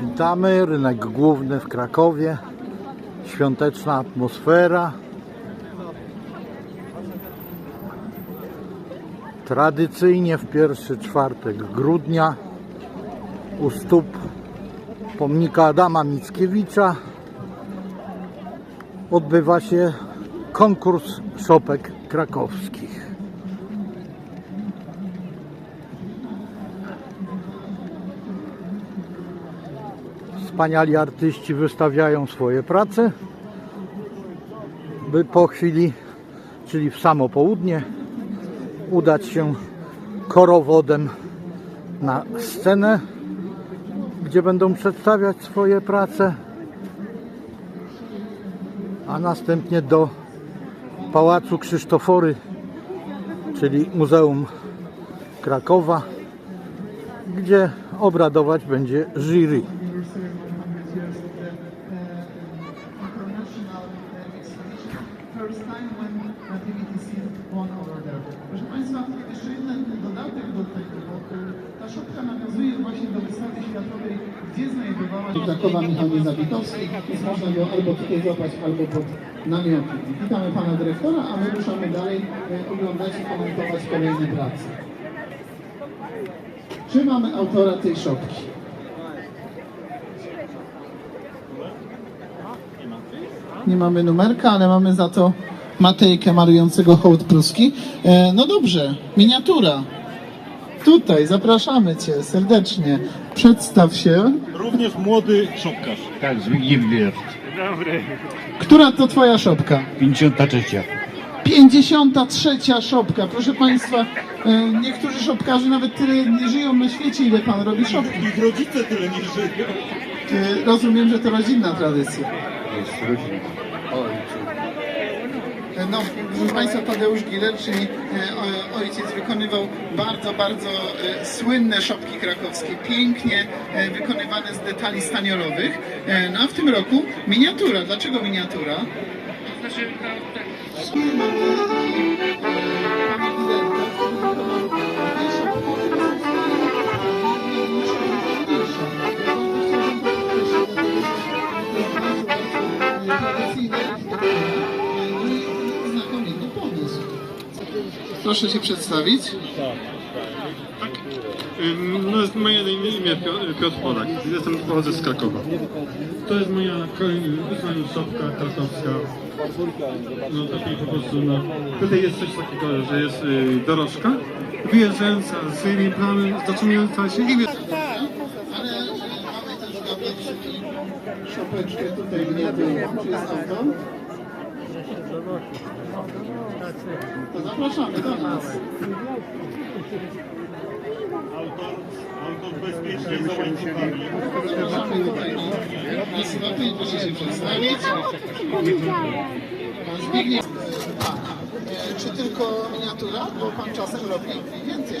Witamy, rynek główny w Krakowie. Świąteczna atmosfera. Tradycyjnie w pierwszy czwartek grudnia u stóp pomnika Adama Mickiewicza odbywa się konkurs szopek krakowskich. Wspaniali artyści wystawiają swoje prace, by po chwili, czyli w samo południe, udać się korowodem na scenę, gdzie będą przedstawiać swoje prace, a następnie do Pałacu Krzysztofory, czyli Muzeum Krakowa, gdzie obradować będzie jury. first time when uh, PVTC won over there. Proszę Państwa, jeszcze jeden dodatek do tego, bo y, ta szopka nawiązuje właśnie do wystawy światowej, gdzie znajdowała się Krakowa Michał Niezabitowski, więc można go albo tutaj złapać, albo pod namiotem. Witamy Pana Dyrektora, a my ruszamy dalej y, oglądać i komentować kolejne prace. Czy mamy autora tej szopki? Nie mamy numerka, ale mamy za to Matejkę malującego hołd pruski. E, no dobrze, miniatura. Tutaj, zapraszamy Cię serdecznie. Przedstaw się. Również młody szopkarz. Tak, Zbigniew Wirt. Która to Twoja szopka? 53. 53 szopka. Proszę Państwa, e, niektórzy szopkarze nawet tyle nie żyją na świecie, ile Pan robi szopki. Ich rodzice tyle nie żyją. E, rozumiem, że to rodzinna tradycja. Jest rodzina. Ojciec. No, proszę Państwa, Tadeusz Giler, czyli e, ojciec wykonywał bardzo, bardzo e, słynne szopki krakowskie, pięknie e, wykonywane z detali staniolowych. E, No a w tym roku miniatura. Dlaczego miniatura? Znaczy, Znakomity Proszę się przedstawić. Ym, No jest moje imię Pio- Piotr Polak. Jestem pochodzę z Krakowa. To jest moja szopka krakowska. No takiej po prostu no. Tutaj jest coś takiego, że jest y, dorożka wyjeżdżająca z jednej plany, zatrzymująca się i jest Ale e, mamy też dla Piotrzyki szopeczkę tutaj miniaturową. Czy jest autor? Zapraszamy do nas. autor, autor bezpiecznie za łańcuchami. Zapraszamy tutaj. Nas proszę się przedstawić. Pan czy tylko miniatura? Bo pan czasem robi więcej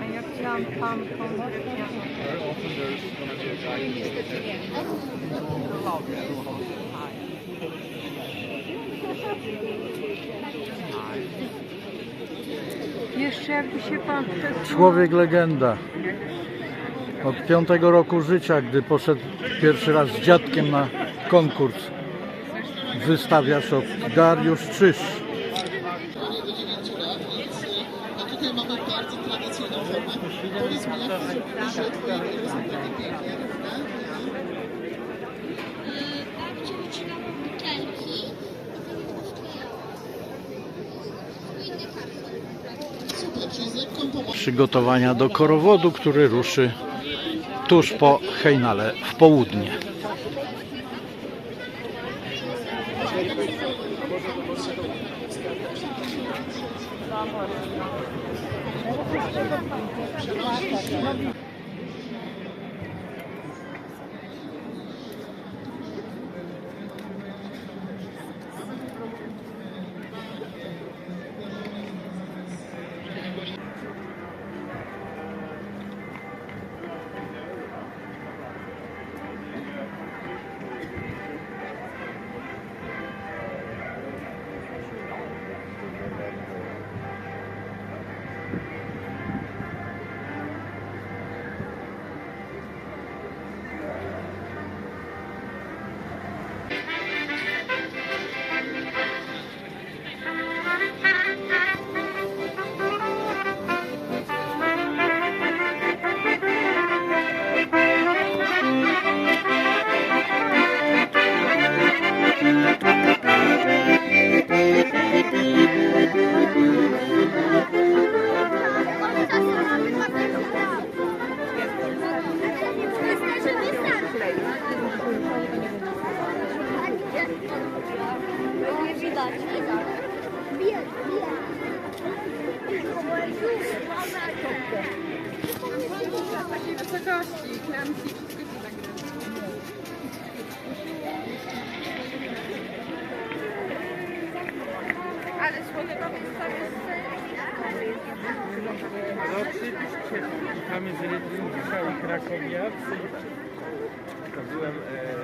A ja chciałam pan pomóc. Jeszcze jakby się pan. Człowiek legenda. Od piątego roku życia, gdy poszedł pierwszy raz z dziadkiem na konkurs, wystawia szopki. Dariusz Czyż. do 9 lat, więc no tutaj mamy bardzo tradycyjną formę. Powiedz mi, jak to zrobiłeś, że twoje gry są takie pięknie równe? Wycinam butelki i potem Super, czyli z lekką pomocą. Przygotowania do korowodu, który ruszy tuż po hejnale w południe. Jak Nie szukamy z rytmu dzisiaj krakowiacy. To byłem e,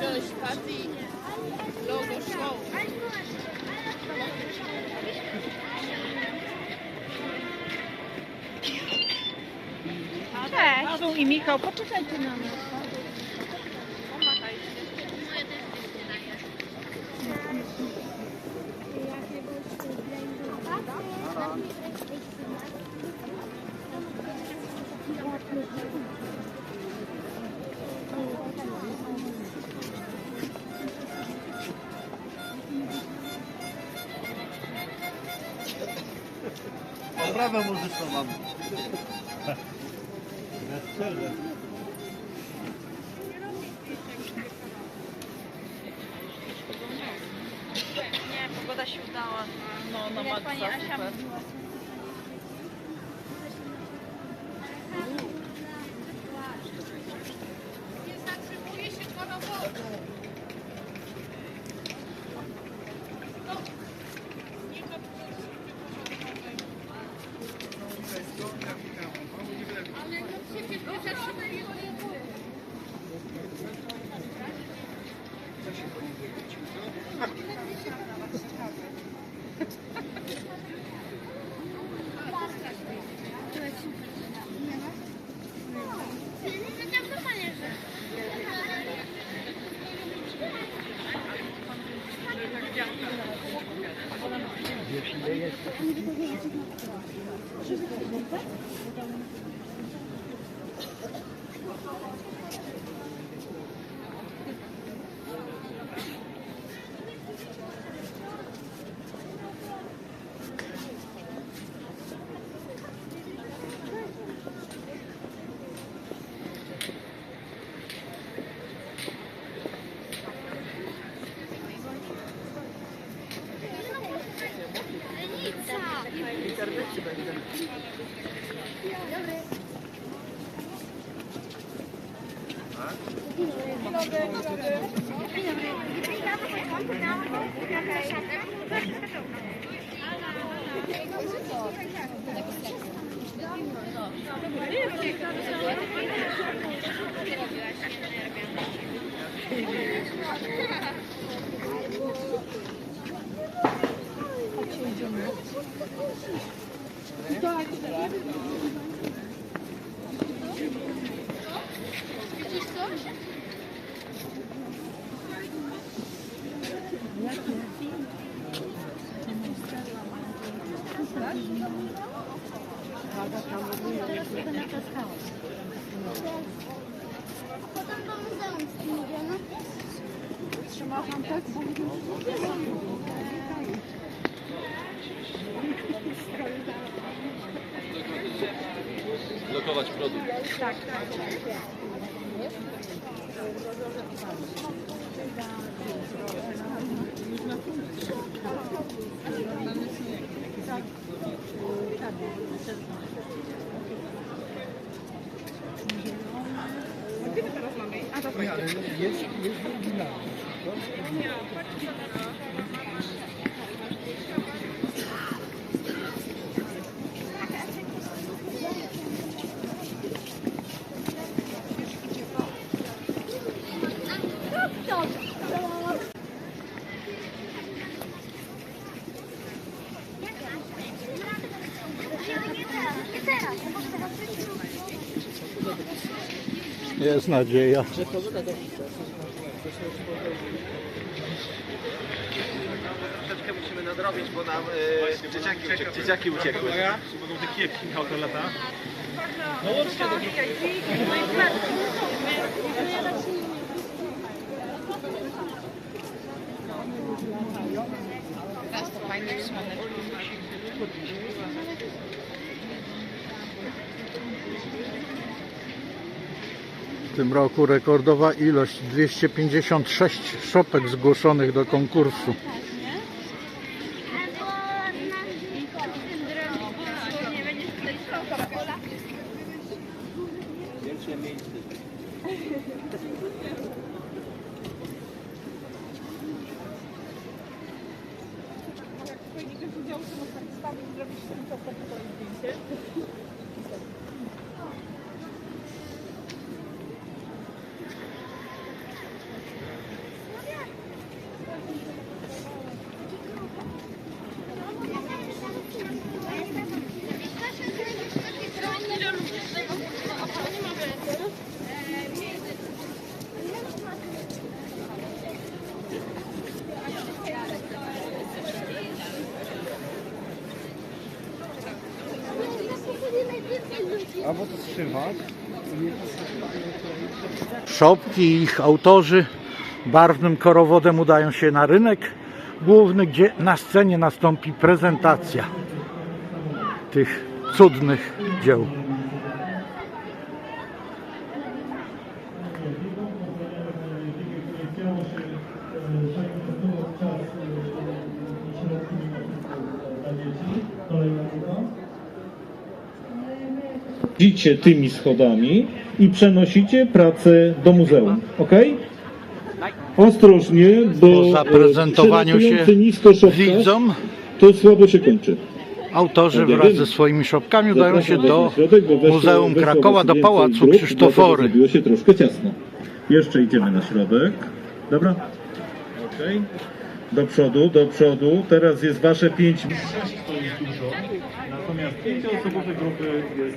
Cześć. i Michał, poczekajcie na nas. Poprawę muzyczną mam. Nie, pogoda się udała. No, na maksa, Thank you. W internecie będzie. Dobry. Dzień dobry. Super. Potem do muzeum z tym idziemy. Blokować produkt. Nie Jest nadzieja. Troszeczkę musimy nadrobić, bo nam e, dzieciaki, uciekły, dzieciaki uciekły. Mogą te kiepki Michał to lata. W tym roku rekordowa ilość 256 szopek zgłoszonych do konkursu. Szopki i ich autorzy barwnym korowodem udają się na rynek główny, gdzie na scenie nastąpi prezentacja tych cudnych dzieł. Idziecie tymi schodami i przenosicie pracę do muzeum, ok? Ostrożnie, bo Po zaprezentowaniu e, się przelatujący nisko szopka, widzom to słabo się kończy. autorzy wraz ze swoimi szopkami udają się Zapraszam do na środek, bo weszło- Muzeum weszło Krakowa, do więcej Pałacu grup, dlatego Krzysztofory. Zrobiło się troszkę ciasno. Jeszcze idziemy na środek. Dobra? Ok. Do przodu, do przodu. Teraz jest wasze pięć. To jest dużo. Natomiast pięcioosobowe grupy jest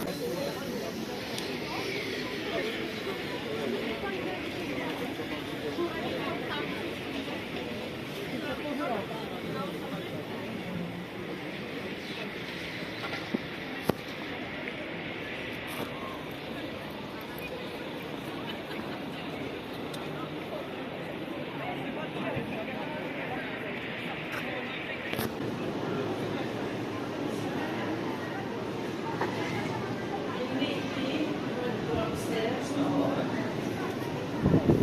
ok.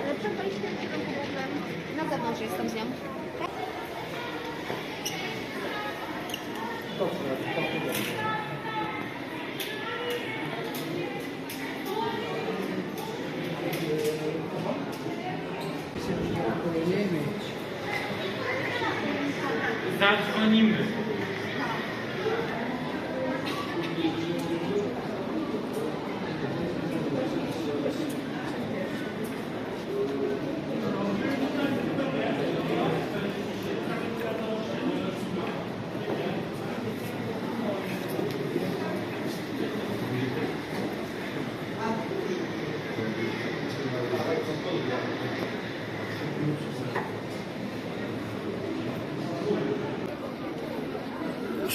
Ale co to jest Na zewnątrz jestem z nią. Zadzwonimy.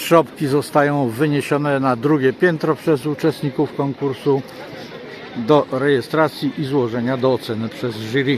Szopki zostają wyniesione na drugie piętro przez uczestników konkursu do rejestracji i złożenia do oceny przez jury.